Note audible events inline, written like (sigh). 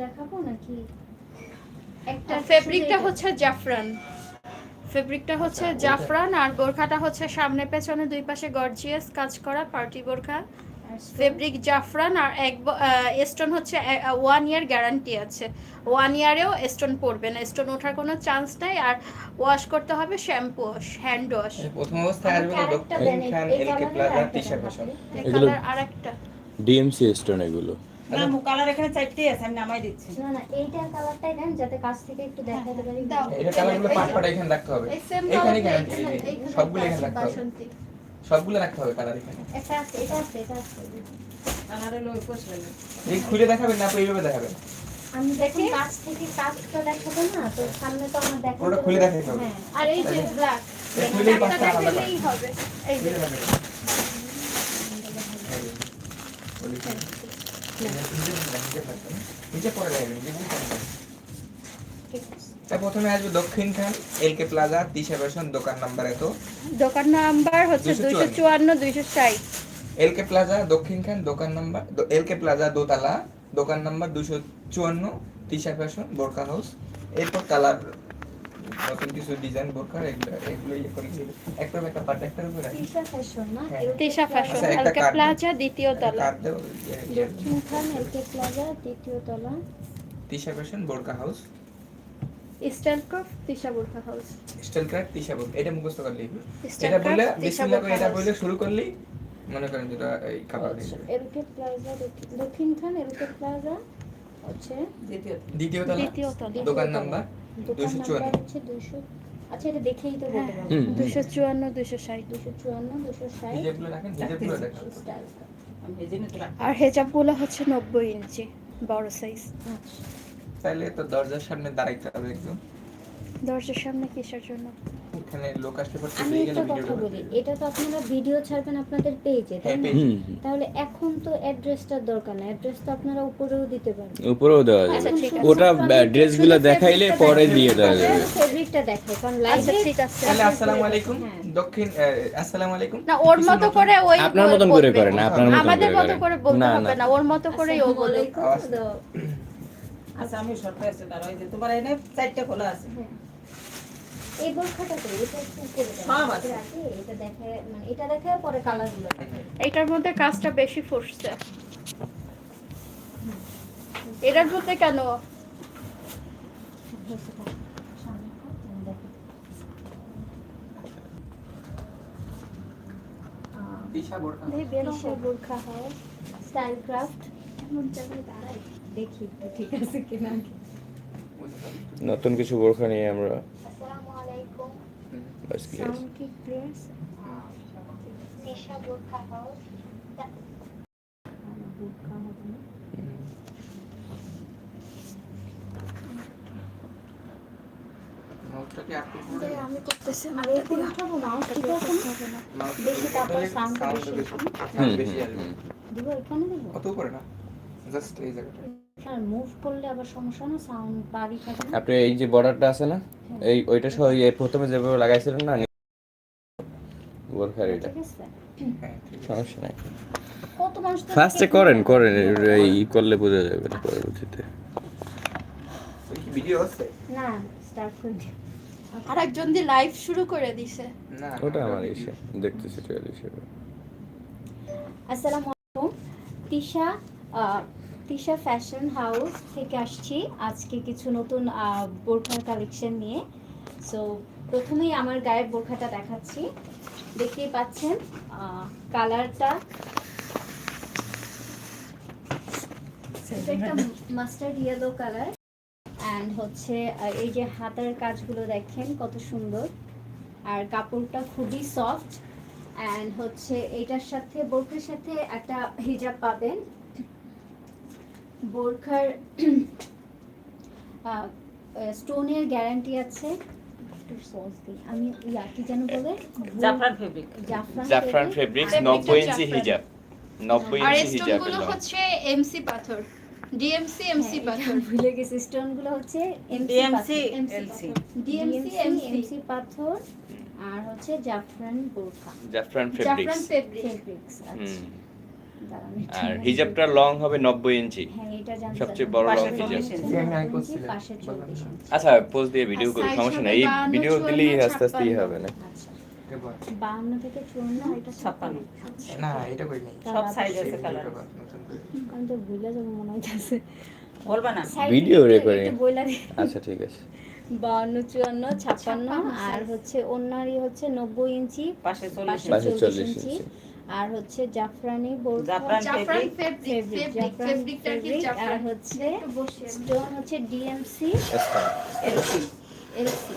দেখাবো নাকি? একটা ফেব্রিকটা হচ্ছে জাফরান। ফেব্রিকটা হচ্ছে জাফরান আর বোরখাটা হচ্ছে সামনে পেছনে দুই পাশে গর্জিয়াস কাজ করা পার্টি। আর ফেব্রিক জাফরান আর এক স্টোন হচ্ছে ওয়ান ইয়ার গ্যারান্টি আছে। ওয়ান ইয়ারেও স্টোন পড়বে না। স্টোন ওঠার কোনো চান্স নাই আর ওয়াশ করতে হবে শ্যাম্পু ওয়াশ হ্যান্ড ওয়াশ প্রথম অবস্থায় আসবে আরেকটা দক্ষিণ খান এলকে প্লাজা আরেকটা টিশা দেন এগুলো- আর একটা ডিএমসি স্টোন এগুলো। না মু কালার এখানে চারটেই আছে আমি নামাই দিচ্ছি। না না এইটার কালারটাই দেন যাতে কাছ থেকে একটু দেখাতে পারি। এটা কালারগুলো পাট পাট এখানে রাখতে হবে। এখানে কেন সবগুলো এখানে রাখতে হবে। সবগুলো রাখতে হবে কালার এখানে। একটা আছে এটা আছে এটা আছে। কালারে লই কোশ এই খুলে দেখাবেন না এইভাবে দেখাবেন। আমি দেখুন কাছ থেকে কাজটা দেখাবো না তো সামনে তো আমার দেখা ওটা খুলে দেখাতে হবে। হ্যাঁ। আর এই যে ব্ল্যাক খুলেই পাঁচটা আলাদা। হবে। এই যে। খুলে নিচে পড়ে যাবে প্রথমে আসবে Dakshin Khan LK plaza Tisha fashion দোকান নাম্বার এত। দোকান নাম্বার হচ্ছে দুইশো চুয়ান্ন। দুইশো ষাট। এলকে প্লাজা দক্ষিণ খান দোকান নাম্বার এলকে প্লাজা দোতলা দোকান নাম্বার দুশো চুয়ান্ন তিশা ফ্যাশন বোরকা হাউস। এরপর কালার নতুন কিছু ডিজাইন বোরকার এগুলো এগুলো ইয়ে করে একটার একটা পার্ট একটার উপরে তিশা ফ্যাশন না। তিশা ফ্যাশন আচ্ছা, এলকে প্লাজা দ্বিতীয় তলা। কার্ড দাও দক্ষিণ খান এলকে প্লাজা দ্বিতীয় তলা। তিশা ফ্যাশন বোরকা হাউস স্টাইল তিশা বোরখা হাউস স্টাইল তিশা বোরকা। এটা মুখস্থ করলেই এটা বলে বিসমিল্লাহ করে এটা বলে শুরু করলেই মনে করেন যেটা এই খাবার এলকে প্লাজা দক্ষিণ- খান এলকে প্লাজা হচ্ছে দ্বিতীয় দ্বিতীয় তলা। দোকান নাম্বার দুশো চুয়ান্ন। হচ্ছে দুশো আচ্ছা এটা দেখেই তো বলতে পারব। দুশো চুয়ান্ন দুশো ষাট। দুশো চুয়ান্ন দুশো ষাট। আর হেজাবগুলো হচ্ছে নব্বই ইঞ্চি বড় সাইজ আচ্ছা। তাহলে তো দরজার সামনে দাঁড়াইতে হবে একদম। দরজার সামনে কিসের জন্য? এখানে লোক আসলে পর আমি একটা কথা বলি এটা তো আপনারা ভিডিও ছাড়বেন আপনাদের পেজে তাই হ্যাঁ, না। তাহলে এখন তো অ্যাড্রেসটার দরকার না অ্যাড্রেস তো আপনারা উপরেও দিতে পারেন। উপরেও দেওয়া আচ্ছা, যাবে ঠিক আছে। ওটা ড্রেসগুলো দেখাইলে পরে দিয়ে দেওয়া যাবে। ফেব্রিকটা দেখায় কারণ আচ্ছা লাইভে ঠিক আছে। তাহলে আসসালামু আলাইকুম। হ্যাঁ। দক্ষিণ আসসালামু আলাইকুম। না ওর মতো করে ওই আপনার মতন করে। করেন আপনার মতন আমাদের করে মতো করে বলতে না হবে না ওর মতো করেই ও আওয়াজ আচ্ছা আমি আছে দাঁড়া ওই যে তোমার এনে চারটে খোলা আছে। এই বোরখাটা তো এটা একটু উপরে। সব আছে। এটা দেখে মানে এটা দেখে পরে কালারগুলো এটার মধ্যে কাজটা বেশি ফুটছে। এটার মধ্যে কিনা? নতুন কিছু বোরখা নিয়ে আমরা আসসালামু আলাইকুম বাস ক্লিয়ার সাউন্ড কি ক্লিয়ার দিশা বোরখা হাউস বোরখা হবে না মাউসটা কি আপনি আমি করতেছি আর এই করে উঠাবো না ঠিক আছে না বেশি তারপর sound টা বেশি। হ্যাঁ, বেশি আসবে দিব এখানে দিব অত করে না জাস্ট এই জায়গাটা আর মুভ করলে আবার সমস্যা না সাউন্ড বাড়ি থাকে আপনি এই যে বর্ডারটা আছে না এই ওইটা সহ এই প্রথমে যেভাবে লাগাইছিলেন না হ্যাঁ সমস্যা নাই। কত মানুষ তো ফার্স্টে করেন করেন এই করলে বোঝা যাবে না পরবর্তীতে। ওই কি ভিডিও আছে? না স্টার্ট করে আরেকজন দিয়ে লাইভ শুরু করে দিছে। না ওটা আমার ইসে দেখতেছি হিসেবে আসসালামু আলাইকুম। তিশা আহ, তিশা ফ্যাশন হাউস থেকে আসছি। আজকে কিছু নতুন বোরখার কালেকশন নিয়ে। সো প্রথমেই আমার গায়ের বোরখাটা দেখাচ্ছি। দেখতেই পাচ্ছেন কালারটা একটা মাস্টার্ড ইয়েলো কালার অ্যান্ড হচ্ছে এই যে হাতের কাজগুলো দেখেন কত সুন্দর। আর কাপড়টা খুবই সফট অ্যান্ড হচ্ছে এটার সাথে বোরখার সাথে একটা হিজাব পাবেন। বোরখার স্টোনের গ্যারান্টি আছে? আমি ইয়া কি যেন বলে? জাফরান ফেব্রিক জাফরান জাফরান fabric। ফেব্রিক্স Fabric নব্বই টা ইঞ্চি হিজাব। আর ইঞ্চি হিজাবগুলো হচ্ছে এমসি পাথর। ডিএমসি এমসি হ্যাঁ, পাথর। ভুলে গেছি। স্টোনগুলো হচ্ছে DMC, MC LC DMC MC পাথর। আর হচ্ছে জাফরান বোরখা। জাফরান জাফরান ফেব্রিক্স ফেব্রিক ফেব্রিক্স আচ্ছা। আর (laughs) হিজাবটা লং হবে নব্বই ইঞ্চি। হ্যাঁ সবচেয়ে বড় লং হিজাব। আচ্ছা পোজ দিয়ে ভিডিও করি সমস্যা নেই। এই ভিডিও দিলেই আস্তে আস্তে ইয়ে হবে না? আচ্ছা। বাহান্ন থেকে চুয়ান্ন এটা ছাপ্পান্ন। না এটা কই নাই। সব সাইজ আছে কালার ভিডিওটা নতুন করে। আমি তো ভুলে যাব মনে হইতেছে। বলবা না। Video recording। আচ্ছা ঠিক আছে। বাহান্ন চুয়ান্ন ছাপ্পান্ন ছাপ্পান্ন আর। হচ্ছে অন্যারই হচ্ছে নব্বই ইঞ্চি পাশে চল্লিশ ইঞ্চি। চল্লিশ 40 ইঞ্চি ইঞ্চি। আর হচ্ছে জাফরানি বোর্ড জাফরান ফেব্রিক ফেব্রিক ফেব্রিকটা কি জাফরান। হচ্ছে একটু বসিয়ে স্টোন হচ্ছে ডিএমসি এলসি এলসি